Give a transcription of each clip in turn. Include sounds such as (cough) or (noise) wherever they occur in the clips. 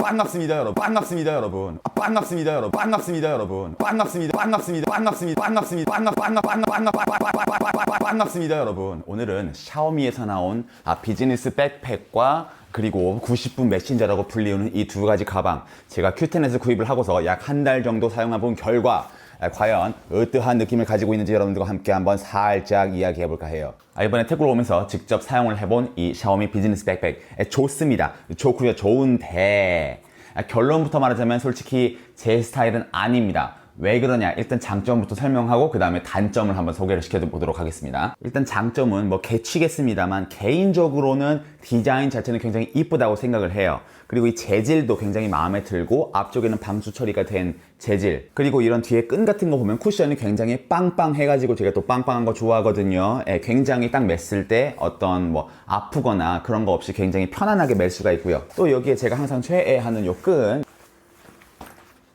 반갑습니다 여러분 반갑습니다 여러분 반갑습니다 여러분 반갑습니다 여러분 반갑습니다 반갑습니다 반갑습니다 반갑습니다 반갑 반갑 반갑 반갑 반갑습니다 여러분 오늘은 샤오미에서 나온 아, 비즈니스 백팩과 그리고 90분 메신저라고 불리우는 이 두 가지 가방 제가 큐텐에서 구입을 하고서 약 한 달 정도 사용해 본 결과 과연 어떠한 느낌을 가지고 있는지 여러분들과 함께 한번 살짝 이야기해 볼까 해요. 아, 이번에 태국을 오면서 직접 사용을 해본 이 샤오미 비즈니스 백팩 아, 좋습니다. 좋고요. 좋은데 아, 결론부터 말하자면 솔직히 제 스타일은 아닙니다. 왜 그러냐? 일단 장점부터 설명하고 그 다음에 단점을 한번 소개를 시켜 보도록 하겠습니다. 일단 장점은 뭐 개치겠습니다만 개인적으로는 디자인 자체는 굉장히 이쁘다고 생각을 해요. 그리고 이 재질도 굉장히 마음에 들고 앞쪽에는 방수 처리가 된 재질 그리고 이런 뒤에 끈 같은 거 보면 쿠션이 굉장히 빵빵 해가지고 제가 또 빵빵한 거 좋아하거든요. 예, 굉장히 딱 맸을 때 어떤 뭐 아프거나 그런 거 없이 굉장히 편안하게 멜 수가 있고요. 또 여기에 제가 항상 최애하는 요끈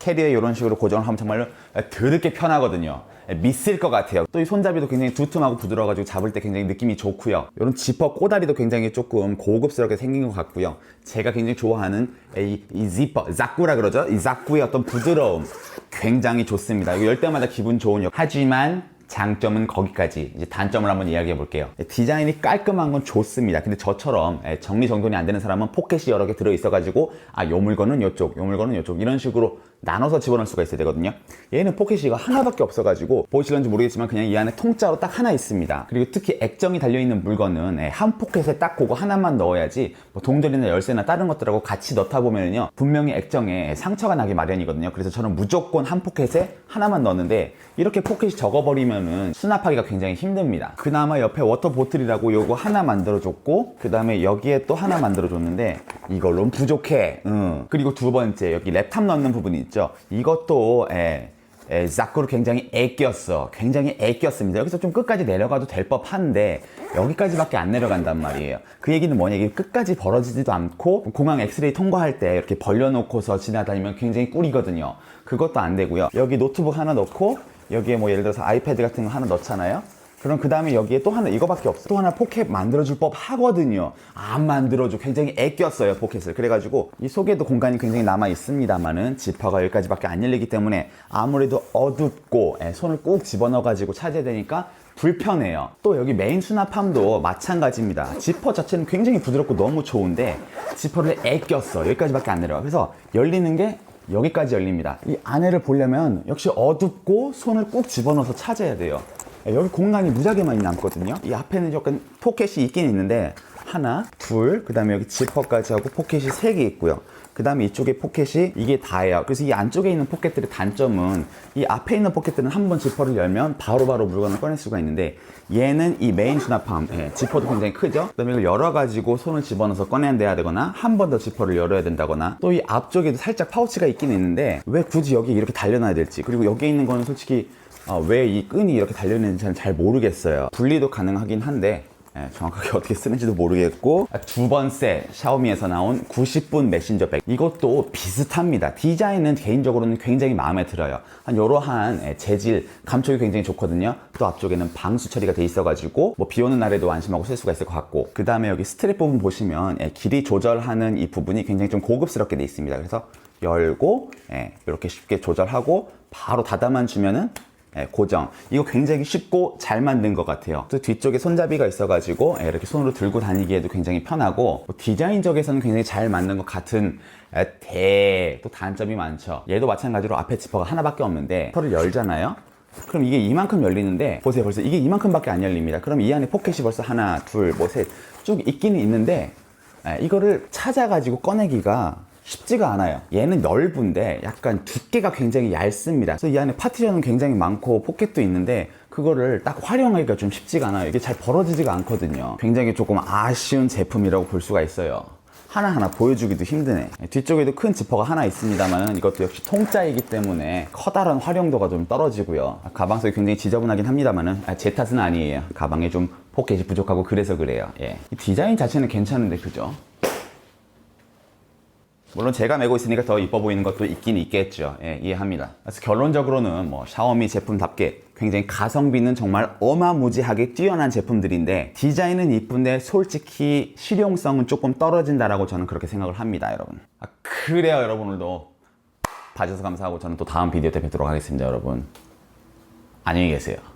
캐리어에 이런 식으로 고정을 하면 정말로 드럽게 편하거든요. 미쓸 것 같아요. 또 이 손잡이도 굉장히 두툼하고 부드러워가지고 잡을 때 굉장히 느낌이 좋고요. 이런 지퍼 꼬다리도 굉장히 조금 고급스럽게 생긴 것 같고요. 제가 굉장히 좋아하는 이, 이 지퍼, 자꾸라 그러죠? 이 자꾸의 어떤 부드러움 굉장히 좋습니다. 이거 열 때마다 기분 좋은 역. 하지만 장점은 거기까지 이제 단점을 한번 이야기해 볼게요 디자인이 깔끔한 건 좋습니다 근데 저처럼 예, 정리정돈이 안 되는 사람은 포켓이 여러 개 들어 있어 가지고 아 요 물건은 요쪽 요 물건은 요쪽 이런 식으로 나눠서 집어넣을 수가 있어야 되거든요 얘는 포켓이 이거 하나밖에 없어 가지고 보이실런지 모르겠지만 그냥 이 안에 통짜로 딱 하나 있습니다 그리고 특히 액정이 달려있는 물건은 예, 한 포켓에 딱 그거 하나만 넣어야지 뭐 동전이나 열쇠나 다른 것들하고 같이 넣다 보면요 분명히 액정에 상처가 나기 마련이거든요 그래서 저는 무조건 한 포켓에 하나만 넣는데 이렇게 포켓이 적어버리면은 수납하기가 굉장히 힘듭니다. 그나마 옆에 워터 보틀이라고 요거 하나 만들어줬고 그 다음에 여기에 또 하나 만들어줬는데 이걸로는 부족해. 응. 그리고 두 번째 여기 랩탑 넣는 부분이 있죠. 이것도 예, 에, 자꾸로 굉장히 애꼈어. 굉장히 애꼈습니다. 여기서 좀 끝까지 내려가도 될 법한데 여기까지밖에 안 내려간단 말이에요. 그 얘기는 뭐냐? 이게 끝까지 벌어지지도 않고 공항 엑스레이 통과할 때 이렇게 벌려놓고서 지나다니면 굉장히 꿀이거든요. 그것도 안 되고요. 여기 노트북 하나 넣고 여기에 뭐 예를 들어서 아이패드 같은 거 하나 넣잖아요. 그럼 그 다음에 여기에 또 하나 이거밖에 없어. 또 하나 포켓 만들어줄 법 하거든요. 안 만들어줘. 굉장히 애꼈어요 포켓을. 그래가지고 이 속에도 공간이 굉장히 남아 있습니다만은 지퍼가 여기까지밖에 안 열리기 때문에 아무래도 어둡고 예, 손을 꾹 집어넣어가지고 찾아야 되니까 불편해요. 또 여기 메인 수납함도 마찬가지입니다. 지퍼 자체는 굉장히 부드럽고 너무 좋은데 지퍼를 애꼈어. 여기까지밖에 안 내려가. 그래서 열리는 게 여기까지 열립니다. 이 안에를 보려면 역시 어둡고 손을 꾹 집어넣어서 찾아야 돼요. 여기 공간이 무지하게 많이 남거든요. 이 앞에는 약간 포켓이 있긴 있는데 하나, 둘, 그 다음에 여기 지퍼까지 하고 포켓이 세 개 있고요. 그 다음에 이쪽에 포켓이 이게 다예요. 그래서 이 안쪽에 있는 포켓들의 단점은 이 앞에 있는 포켓들은 한 번 지퍼를 열면 바로바로 바로 물건을 꺼낼 수가 있는데 얘는 이 메인 수납함, 예, 지퍼도 굉장히 크죠? 그 다음에 이걸 열어가지고 손을 집어넣어서 꺼내야 되거나 한 번 더 지퍼를 열어야 된다거나 또 이 앞쪽에도 살짝 파우치가 있긴 있는데 왜 굳이 여기 이렇게 달려놔야 될지 그리고 여기에 있는 거는 솔직히 어, 왜이 끈이 이렇게 달려있는지 잘 모르겠어요. 분리도 가능하긴 한데 예, 정확하게 (laughs) 어떻게 쓰는지도 모르겠고. 아, 두 번째 샤오미에서 나온 90분 메신저 백. 이것도 비슷합니다. 디자인은 개인적으로는 굉장히 마음에 들어요. 한 이러한 예, 재질 감촉이 굉장히 좋거든요. 또 앞쪽에는 방수 처리가 돼 있어 가지고 뭐 비 오는 날에도 안심하고 쓸 수가 있을 것 같고. 그 다음에 여기 스트랩 부분 보시면 예, 길이 조절하는 이 부분이 굉장히 좀 고급스럽게 돼 있습니다. 그래서 열고 예, 이렇게 쉽게 조절하고 바로 닫아만 주면은 예, 고정. 이거 굉장히 쉽고 잘 만든 것 같아요. 또 뒤쪽에 손잡이가 있어가지고 예, 이렇게 손으로 들고 다니기에도 굉장히 편하고 뭐 디자인적에서는 굉장히 잘 만든 것 같은 예, 대, 또 단점이 많죠. 얘도 마찬가지로 앞에 지퍼가 하나밖에 없는데 털을 열잖아요. 그럼 이게 이만큼 열리는데 보세요 벌써 이게 이만큼밖에 안 열립니다. 그럼 이 안에 포켓이 벌써 하나, 둘, 뭐 셋 쭉 있기는 있는데 예, 이거를 찾아가지고 꺼내기가 쉽지가 않아요. 얘는 넓은데 약간 두께가 굉장히 얇습니다. 그래서 이 안에 파티션은 굉장히 많고 포켓도 있는데 그거를 딱 활용하기가 좀 쉽지가 않아요. 이게 잘 벌어지지가 않거든요. 굉장히 조금 아쉬운 제품이라고 볼 수가 있어요. 하나하나 보여주기도 힘드네. 뒤쪽에도 큰 지퍼가 하나 있습니다만 이것도 역시 통짜이기 때문에 커다란 활용도가 좀 떨어지고요. 가방 속이 굉장히 지저분하긴 합니다만 제 탓은 아니에요. 가방에 좀 포켓이 부족하고 그래서 그래요. 예. 디자인 자체는 괜찮은데 그죠? 물론 제가 메고 있으니까 더 이뻐 보이는 것도 있긴 있겠죠. 예, 이해합니다. 그래서 결론적으로는 뭐 샤오미 제품답게 굉장히 가성비는 정말 어마무지하게 뛰어난 제품들인데 디자인은 이쁜데 솔직히 실용성은 조금 떨어진다라고 저는 그렇게 생각을 합니다, 여러분. 아, 그래요, 여러분 오늘도 봐주셔서 감사하고 저는 또 다음 비디오 때 뵙도록 하겠습니다, 여러분. 안녕히 계세요.